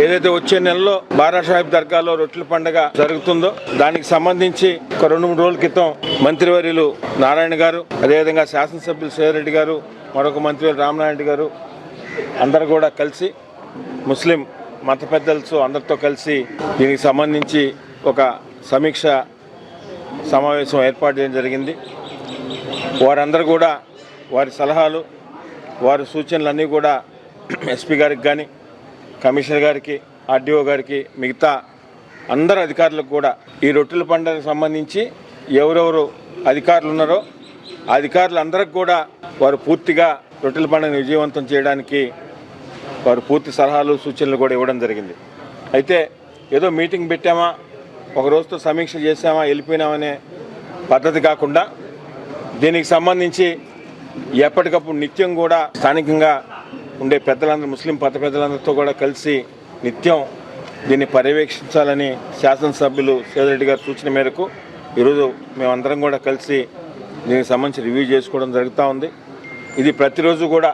ఏదైతే వచ్చే నెలలో బారా సాహిబ్ దర్గాలో రొట్టెల పండుగ జరుగుతుందో దానికి సంబంధించి ఒక రెండు మూడు రోజుల క్రితం మంత్రివర్యులు నారాయణ గారు అదేవిధంగా శాసనసభ్యులు సేరెడ్డి గారు మరొక మంత్రి రామనారాయణ గారు అందరు కూడా కలిసి ముస్లిం మత పెద్దలతో అందరితో కలిసి దీనికి సంబంధించి ఒక సమీక్ష సమావేశం ఏర్పాటు చేయడం జరిగింది. వారందరూ కూడా వారి సలహాలు వారి సూచనలన్నీ కూడా ఎస్పీ గారికి కానీ కమిషనర్ గారికి ఆర్డీఓ గారికి మిగతా అందరు అధికారులకు కూడా ఈ రొట్టెల పండుగకు సంబంధించి ఎవరెవరు అధికారులు ఉన్నారో ఆ అధికారులందరికి కూడా వారు పూర్తిగా రొట్టెల పండుగను విజయవంతం చేయడానికి వారు పూర్తి సలహాలు సూచనలు కూడా ఇవ్వడం జరిగింది. అయితే ఏదో మీటింగ్ పెట్టామా ఒక రోజుతో సమీక్ష చేసామా వెళ్ళిపోయినామనే పద్ధతి కాకుండా దీనికి సంబంధించి ఎప్పటికప్పుడు నిత్యం కూడా స్థానికంగా ఉండే పెద్దలందరూ ముస్లిం పత పెద్దలందరితో కూడా కలిసి నిత్యం దీన్ని పర్యవేక్షించాలని శాసనసభ్యులు సేదరెడ్డి గారి సూచన మేరకు ఈరోజు మేమందరం కూడా కలిసి దీనికి సంబంధించి రివ్యూ చేసుకోవడం జరుగుతూ ఉంది. ఇది ప్రతిరోజు కూడా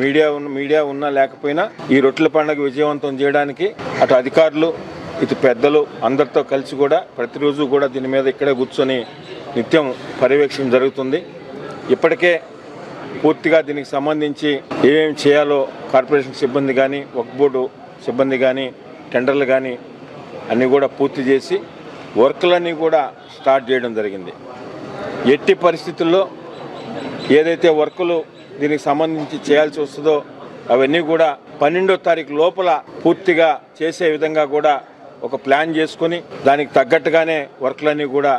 మీడియా ఉన్న మీడియా ఉన్నా లేకపోయినా ఈ రొట్టెల పండుగ విజయవంతం చేయడానికి అటు అధికారులు ఇటు పెద్దలు అందరితో కలిసి కూడా ప్రతిరోజు కూడా దీని మీద ఇక్కడే కూర్చొని నిత్యం పర్యవేక్షణ జరుగుతుంది. ఇప్పటికే పూర్తిగా దీనికి సంబంధించి ఏమేమి చేయాలో కార్పొరేషన్ సిబ్బంది కానీ వర్క్ బోర్డు సిబ్బంది కానీ టెండర్లు కానీ అన్నీ కూడా పూర్తి చేసి వర్క్లన్నీ కూడా స్టార్ట్ చేయడం జరిగింది. ఎట్టి పరిస్థితుల్లో ఏదైతే వర్కులు దీనికి సంబంధించి చేయాల్సి వస్తుందో అవన్నీ కూడా పన్నెండో తారీఖు లోపల పూర్తిగా చేసే విధంగా కూడా ఒక ప్లాన్ చేసుకొని దానికి తగ్గట్టుగానే వర్క్లన్నీ కూడా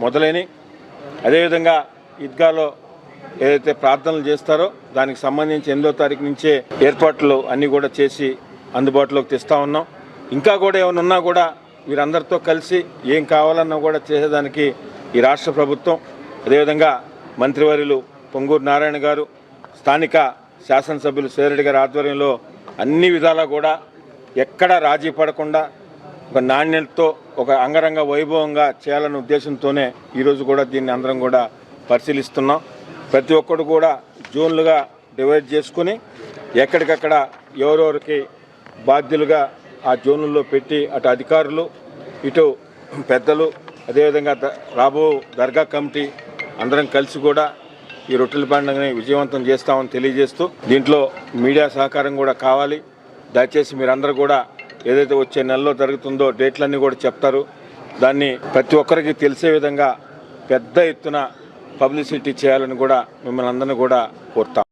మొదలైనవి అదేవిధంగా ఈద్గాలో ఏదైతే ప్రార్థనలు చేస్తారో దానికి సంబంధించి ఎనిమిదో తారీఖు నుంచే ఏర్పాట్లు అన్నీ కూడా చేసి అందుబాటులోకి తెస్తా ఉన్నాం. ఇంకా కూడా ఏమైనా ఉన్నా కూడా వీరందరితో కలిసి ఏం కావాలన్నా కూడా చేసేదానికి ఈ రాష్ట్ర ప్రభుత్వం అదేవిధంగా మంత్రివర్యులు పొంగూరు నారాయణ గారు స్థానిక శాసనసభ్యులు సేరెడ్డి గారి ఆధ్వర్యంలో అన్ని విధాలా కూడా ఎక్కడా రాజీ పడకుండా ఒక నాణ్యతతో ఒక అంగరంగ వైభవంగా చేయాలనే ఉద్దేశంతోనే ఈరోజు కూడా దీన్ని అందరం కూడా పరిశీలిస్తున్నాం. ప్రతి ఒక్కరు కూడా జోన్లుగా డివైడ్ చేసుకుని ఎక్కడికక్కడ ఎవరెవరికి బాధ్యులుగా ఆ జోన్లలో పెట్టి అటు అధికారులు ఇటు పెద్దలు అదేవిధంగా ద- రాబో దర్గా కమిటీ అందరం కలిసి కూడా ఈ రొట్టెల పండుగని విజయవంతం చేస్తామని తెలియజేస్తూ దీంట్లో మీడియా సహకారం కూడా కావాలి. దయచేసి మీరందరూ కూడా ఏదైతే వచ్చే నెలలో జరుగుతుందో డేట్లన్నీ కూడా చెప్తారు. దాన్ని ప్రతి ఒక్కరికి తెలిసే విధంగా పెద్ద ఎత్తున పబ్లిసిటీ చేయాలని కూడా మిమ్మల్ని అందరినీ కూడా కోరుతాం